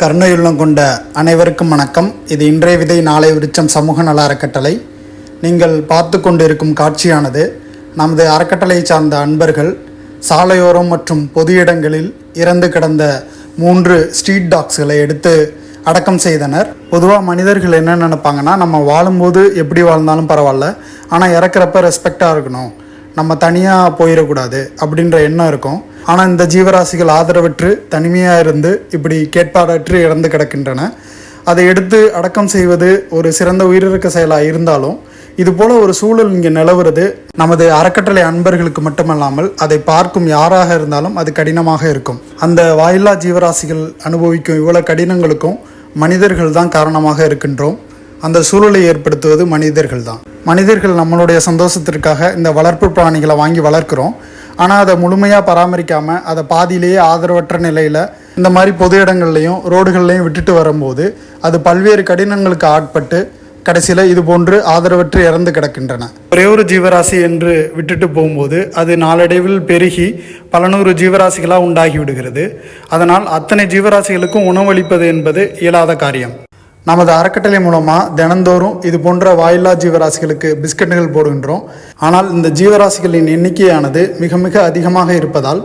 கருணையுள்ளம் கொண்ட அனைவருக்கும் வணக்கம். இது இன்றைய விதை நாளை விருச்சம் சமூக நல அறக்கட்டளை நீங்கள் பார்த்து கொண்டிருக்கும் காட்சியானது நமது அறக்கட்டளையை சார்ந்த அன்பர்கள் சாலையோரம் மற்றும் பொது இடங்களில் இறந்து கிடந்த மூன்று ஸ்ட்ரீட் டாக்ஸ்களை எடுத்து அடக்கம் செய்தனர். பொதுவாக மனிதர்கள் என்ன நினைப்பாங்கன்னா நம்ம வாழும்போது எப்படி வாழ்ந்தாலும் பரவாயில்ல. ஆனால் இறக்குறப்ப ரெஸ்பெக்டாக இருக்கணும். நம்ம தனியாக போயிடக்கூடாது அப்படின்ற எண்ணம் இருக்கும். ஆனால் இந்த ஜீவராசிகள் ஆதரவற்று தனிமையாக இருந்து இப்படி கேட்பாடற்று இறந்து கிடக்கின்றன. அதை எடுத்து அடக்கம் செய்வது ஒரு சிறந்த உயிரிழக்க செயலாக இருந்தாலும் இது போல ஒரு சூழல் இங்கே நிலவுறது நமது அறக்கட்டளை அன்பர்களுக்கு மட்டுமல்லாமல் அதை பார்க்கும் யாராக இருந்தாலும் அது கடினமாக இருக்கும். அந்த வாயில்லா ஜீவராசிகள் அனுபவிக்கும் இவ்வளோ கடினங்களுக்கும் மனிதர்கள் தான் காரணமாக இருக்கின்றோம். அந்த சூழலை ஏற்படுத்துவது மனிதர்கள் தான் மனிதர்கள் நம்மளுடைய சந்தோஷத்திற்காக இந்த வளர்ப்பு பிராணிகளை வாங்கி வளர்க்குறோம். ஆனால் அதை முழுமையாக பராமரிக்காமல் அதை பாதியிலேயே ஆதரவற்ற நிலையில் இந்த மாதிரி பொது இடங்கள்லையும் ரோடுகள்லையும் விட்டுட்டு வரும்போது அது பல்வேறு கடினங்களுக்கு ஆட்பட்டு கடைசியில் இது போன்று ஆதரவற்று இறந்து கிடக்கின்றன. ஒரே ஒரு ஜீவராசி என்று விட்டுட்டு போகும்போது அது நாளடைவில் பெருகி பல நூறு ஜீவராசிகளாக உண்டாகி விடுகிறது. அதனால் அத்தனை ஜீவராசிகளுக்கும் உணவளிப்பது என்பது இயலாத காரியம். நமது அறக்கட்டளை மூலமாக தினந்தோறும் இது போன்ற வாயில்லா ஜீவராசிகளுக்கு பிஸ்கட்டுகள் போடுகின்றோம். ஆனால் இந்த ஜீவராசிகளின் எண்ணிக்கையானது மிக மிக அதிகமாக இருப்பதால்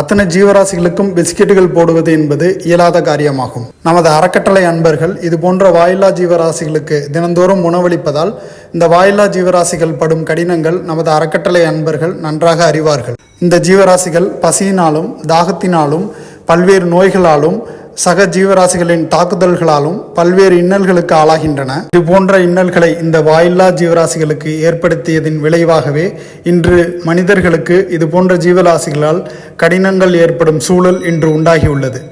அத்தனை ஜீவராசிகளுக்கும் பிஸ்கெட்டுகள் போடுவது என்பது இயலாத காரியமாகும். நமது அறக்கட்டளை அன்பர்கள் இது போன்ற வாயில்லா ஜீவராசிகளுக்கு தினந்தோறும் உணவளிப்பதால் இந்த வாயில்லா ஜீவராசிகள் படும் கடினங்கள் நமது அறக்கட்டளை அன்பர்கள் நன்றாக அறிவார்கள். இந்த ஜீவராசிகள் பசியினாலும் தாகத்தினாலும் பல்வேறு நோய்களாலும் சக ஜீவராசிகளின் தாக்குதல்களாலும் பல்வேறு இன்னல்களுக்கு ஆளாகின்றன. இது போன்ற இன்னல்களை இந்த வாயில்லா ஜீவராசிகளுக்கு ஏற்படுத்தியதின் விளைவாகவே இன்று மனிதர்களுக்கு இது போன்ற ஜீவராசிகளால் கடினங்கள் ஏற்படும் சூழல் இன்று உண்டாகியுள்ளது.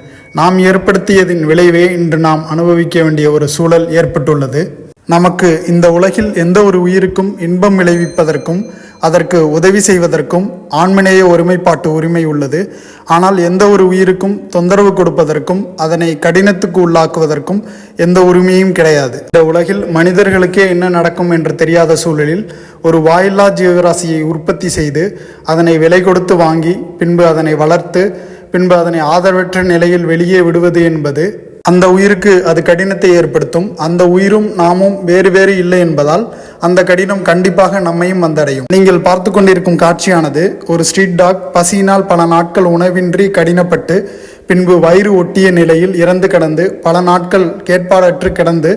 நாம் ஏற்படுத்தியதின் விளைவே இன்று நாம் அனுபவிக்க வேண்டிய ஒரு சூழல் ஏற்பட்டுள்ளது. நமக்கு இந்த உலகில் எந்த ஒரு உயிருக்கும் இன்பம் விளைவிப்பதற்கும் அதற்கு உதவி செய்வதற்கும் ஆண்மநேய ஒருமைப்பாட்டு உரிமை உள்ளது. ஆனால் எந்த ஒரு உயிருக்கும் தொந்தரவு கொடுப்பதற்கும் அதனை கடினத்துக்கு உள்ளாக்குவதற்கும் எந்த உரிமையும் கிடையாது. இந்த உலகில் மனிதர்களுக்கே என்ன நடக்கும் என்று தெரியாத சூழலில் ஒரு வாயில்லா ஜீவராசியை உற்பத்தி செய்து அதனை விலை கொடுத்து வாங்கி பின்பு அதனை வளர்த்து பின்பு அதனை ஆதரவற்ற நிலையில் வெளியே விடுவது என்பது அந்த உயிருக்கு அது கடினத்தை ஏற்படுத்தும். அந்த உயிரும் நாமும் வேறு வேறு இல்லை என்பதால் அந்த கடினம் கண்டிப்பாக நம்மையும் வந்தடையும். நீங்கள் பார்த்து கொண்டிருக்கும் காட்சியானது ஒரு ஸ்ட்ரீட் டாக் பசியினால் பல நாட்கள் உணவின்றி கடினப்பட்டு பின்பு வயிறு ஒட்டிய நிலையில் இறந்து கடந்து பல நாட்கள் கேட்பாடற்று கிடந்து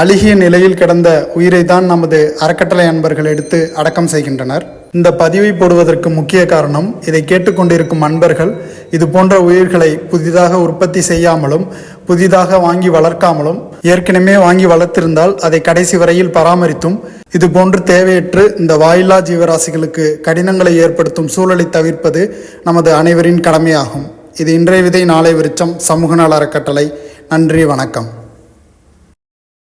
அழுகிய நிலையில் கிடந்த உயிரை தான் நமது அறக்கட்டளை அன்பர்கள் எடுத்து அடக்கம் செய்கின்றனர். இந்த பதிவை போடுவதற்கு முக்கிய காரணம் இதை கேட்டுக்கொண்டிருக்கும் அன்பர்கள் இது போன்ற உயிர்களை புதிதாக உற்பத்தி செய்யாமலும் புதிதாக வாங்கி வளர்க்காமலும் ஏற்கனவே வாங்கி வளர்த்திருந்தால் அதை கடைசி வரையில் பராமரித்தும் இது போன்று தேவையற்று இந்த வாயில்லா ஜீவராசிகளுக்கு கடினங்களை ஏற்படுத்தும் சூழலை தவிர்ப்பது நமது அனைவரின் கடமையாகும். இது இன்றைய விதை நாளை விருச்சம் சமூக நல அறக்கட்டளை. நன்றி வணக்கம்.